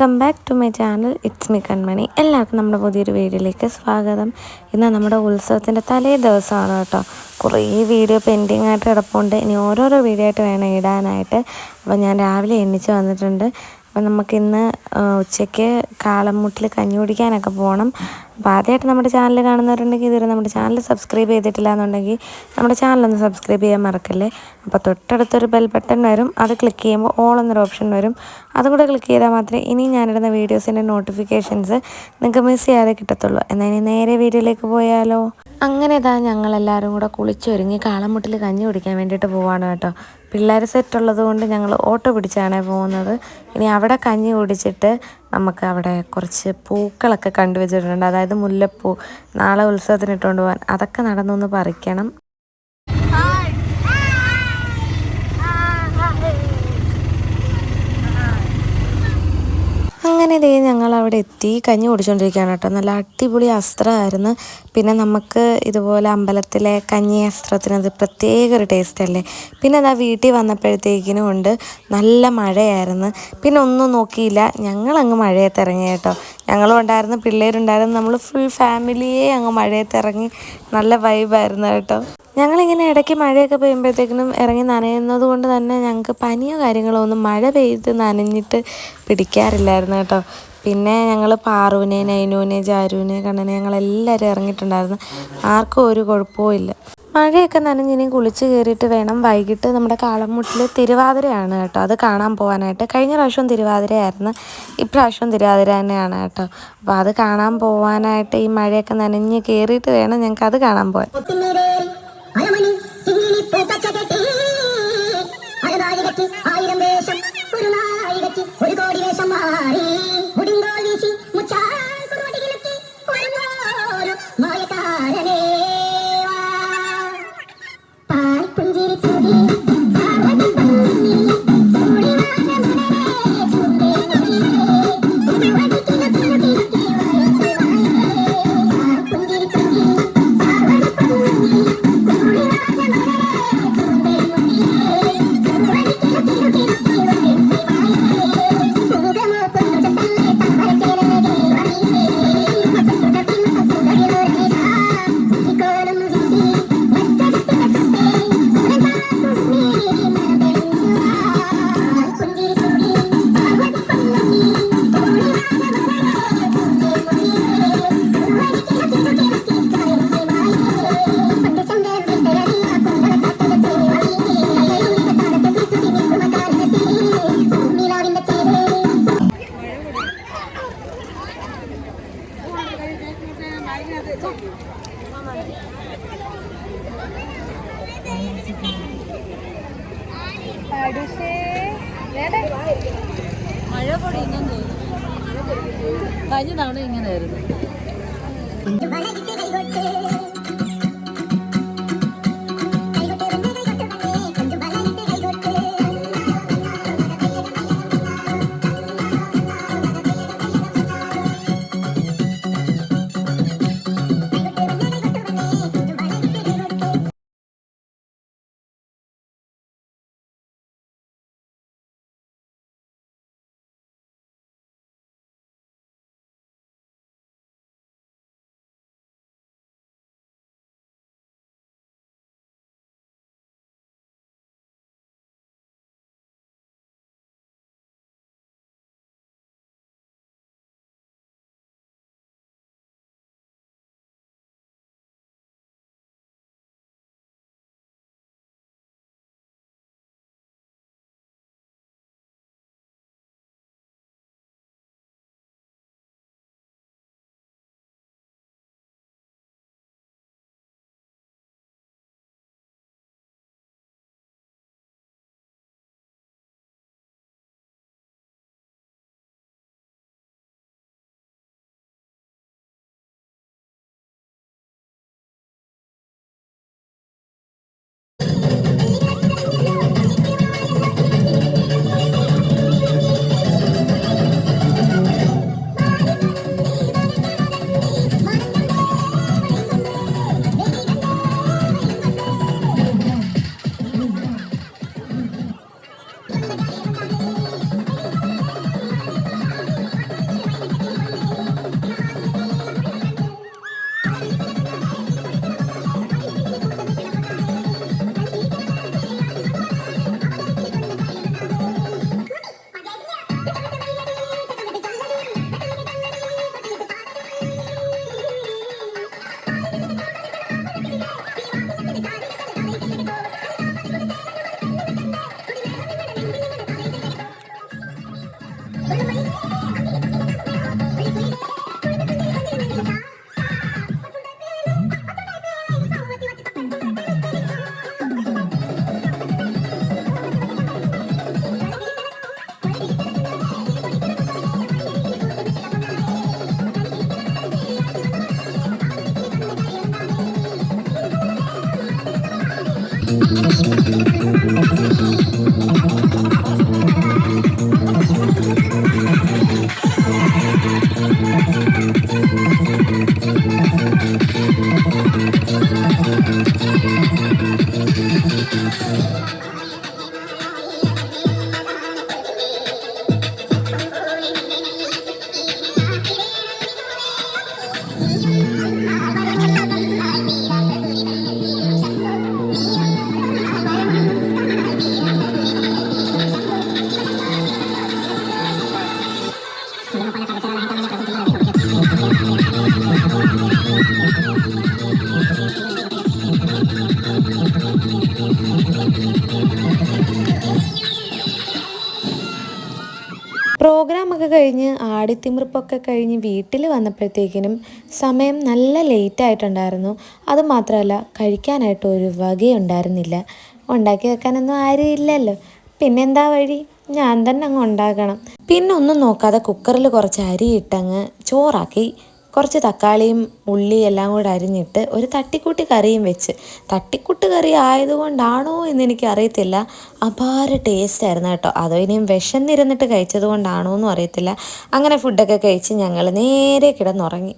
Welcome back to my channel it's me Kanmani എല്ലാവർക്കും നമ്മുടെ പുതിയൊരു വീഡിയോയിലേക്ക് സ്വാഗതം. ഇന്ന് നമ്മുടെ ഉത്സവത്തിന്റെ തലേ ദിവസമാണ് കേട്ടോ. കുറേ വീഡിയോ പെൻഡിങ് ആയിട്ട് കിടപ്പുണ്ട്. ഇനി ഓരോരോ വീഡിയോ ആയിട്ട് വേണം ഇടാനായിട്ട്. അപ്പോൾ ഞാൻ രാവിലെ എണ്ണിച്ച് വന്നിട്ടുണ്ട്. അപ്പം നമുക്കിന്ന് ഉച്ചയ്ക്ക് കാളമുട്ടിൽ കഞ്ഞി കുടിക്കാനൊക്കെ പോകണം. അപ്പോൾ ആദ്യമായിട്ട് നമ്മുടെ ചാനൽ കാണുന്നവരുണ്ടെങ്കിൽ ഇതുവരെ നമ്മുടെ ചാനൽ സബ്സ്ക്രൈബ് ചെയ്തിട്ടില്ല എന്നുണ്ടെങ്കിൽ നമ്മുടെ ചാനലൊന്ന് സബ്സ്ക്രൈബ് ചെയ്യാൻ മറക്കല്ലേ? അപ്പോൾ തൊട്ടടുത്തൊരു ബെൽ ബട്ടൺ വരും. അത് ക്ലിക്ക് ചെയ്യുമ്പോൾ ഓൾ എന്നൊരു ഓപ്ഷൻ വരും. അതും കൂടെ ക്ലിക്ക് ചെയ്താൽ മാത്രമേ ഇനി ഞാനിടുന്ന വീഡിയോസിന്റെ നോട്ടിഫിക്കേഷൻസ് നിങ്ങൾക്ക് മിസ് ചെയ്യാതെ കിട്ടത്തുള്ളൂ. എന്നാൽ ഇനി നേരെ വീഡിയോയിലേക്ക് പോയാലോ? അങ്ങനെ ഇതാ ഞങ്ങളെല്ലാവരും കൂടെ കുളിച്ചൊരുങ്ങി കാളമുട്ടിൽ കഞ്ഞി കുടിക്കാൻ വേണ്ടിയിട്ട് പോവാണ് കേട്ടോ. പിള്ളേർ സെറ്റ് ഉള്ളത് കൊണ്ട് ഞങ്ങൾ ഓട്ടോ പിടിച്ചാണ് പോകുന്നത്. ഇനി അവിടെ കഞ്ഞി കുടിച്ചിട്ട് നമുക്ക് അവിടെ കുറച്ച് പൂക്കളൊക്കെ കണ്ടുവച്ചിട്ടുണ്ട്. അതായത് മുല്ലപ്പൂ നാളെ ഉത്സവത്തിന് ഇട്ടുകൊണ്ട് പോകാൻ അതൊക്കെ നടന്നൊന്ന് പറിക്കണം. അങ്ങനെ ദേ ഞങ്ങൾ അവിടെ എത്തി കഞ്ഞി കുടിച്ചുകൊണ്ടിരിക്കുകയാണ് കേട്ടോ. നല്ല അടിപൊളി അസ്ത്രമായിരുന്നു. പിന്നെ നമുക്ക് ഇതുപോലെ അമ്പലത്തിലെ കഞ്ഞി അസ്ത്രത്തിനത് പ്രത്യേക ഒരു ടേസ്റ്റ് അല്ലേ? പിന്നെ അതാ വീട്ടിൽ വന്നപ്പോഴത്തേക്കിനും ഉണ്ട്. നല്ല മഴയായിരുന്നു. പിന്നെ ഒന്നും നോക്കിയില്ല. ഞങ്ങളങ്ങ് മഴയത്ത് ഇറങ്ങി കേട്ടോ. ഞങ്ങളും ഉണ്ടായിരുന്നു പിള്ളേരുണ്ടായിരുന്നു. നമ്മൾ ഫുൾ ഫാമിലിയെ അങ്ങ് മഴയത്ത് ഇറങ്ങി നല്ല വൈബായിരുന്നു കേട്ടോ. ഞങ്ങളിങ്ങനെ ഇടയ്ക്ക് മഴയൊക്കെ പെയ്യുമ്പോഴത്തേക്കിനും ഇറങ്ങി നനയുന്നത് കൊണ്ട് തന്നെ ഞങ്ങൾക്ക് പനിയോ കാര്യങ്ങളോ ഒന്നും മഴ പെയ്ത് നനഞ്ഞിട്ട് പിടിക്കാറില്ലായിരുന്നു കേട്ടോ. പിന്നെ ഞങ്ങൾ പാറുവിനെ നൈനുവിനെ ജാരുവിനെ കണ്ണനെ ഞങ്ങളെല്ലാവരും ഇറങ്ങിയിട്ടുണ്ടായിരുന്നു. ആർക്കും ഒരു കുഴപ്പവും ഇല്ല. മഴയൊക്കെ നനഞ്ഞിനി കുളിച്ച് കയറിയിട്ട് വേണം വൈകിട്ട് നമ്മുടെ കാളമുട്ടിൽ തിരുവാതിരയാണ് കേട്ടോ. അത് കാണാൻ പോകാനായിട്ട് കഴിഞ്ഞ പ്രാവശ്യവും തിരുവാതിരയായിരുന്നു ഇപ്രാവശ്യവും തിരുവാതിര തന്നെയാണ് കേട്ടോ. അപ്പോൾ അത് കാണാൻ പോകാനായിട്ട് ഈ മഴയൊക്കെ നനഞ്ഞ് കയറിയിട്ട് വേണം ഞങ്ങൾക്ക് അത് കാണാൻ പോകാൻ മഴ പൊടിയുന്നു കഴിഞ്ഞ തവണ ഇങ്ങനെയായിരുന്നു. Thank you. ആടിത്തിമിർപ്പൊക്കെ കഴിഞ്ഞ് വീട്ടിൽ വന്നപ്പോഴത്തേക്കിനും സമയം നല്ല ലേറ്റ് ആയിട്ടുണ്ടായിരുന്നു. അതുമാത്രമല്ല കഴിക്കാനായിട്ട് ഒരു വകയുണ്ടായിരുന്നില്ല. ഉണ്ടാക്കി വെക്കാനൊന്നും ആരും ഇല്ലല്ലോ പിന്നെന്താ വഴി? ഞാൻ തന്നെ അങ്ങ് ഉണ്ടാക്കണം. പിന്നെ ഒന്നും നോക്കാതെ കുക്കറിൽ കുറച്ച് അരി ഇട്ടങ്ങ് ചോറാക്കി. കുറച്ച് തക്കാളിയും ഉള്ളി എല്ലാം കൂടെ അരിഞ്ഞിട്ട് ഒരു തട്ടിക്കൂട്ടി കറിയും വെച്ച്. തട്ടിക്കൂട്ട് കറി ആയതുകൊണ്ടാണോ എന്ന് എനിക്ക് അറിയത്തില്ല അപാര ടേസ്റ്റ് ആയിരുന്നു കേട്ടോ. അതോ ഇനിയും വിശന്നിരുന്നിട്ട് കഴിച്ചത് കൊണ്ടാണോ എന്നും അറിയത്തില്ല. അങ്ങനെ ഫുഡൊക്കെ കഴിച്ച് ഞങ്ങൾ നേരെ കിടന്നുറങ്ങി.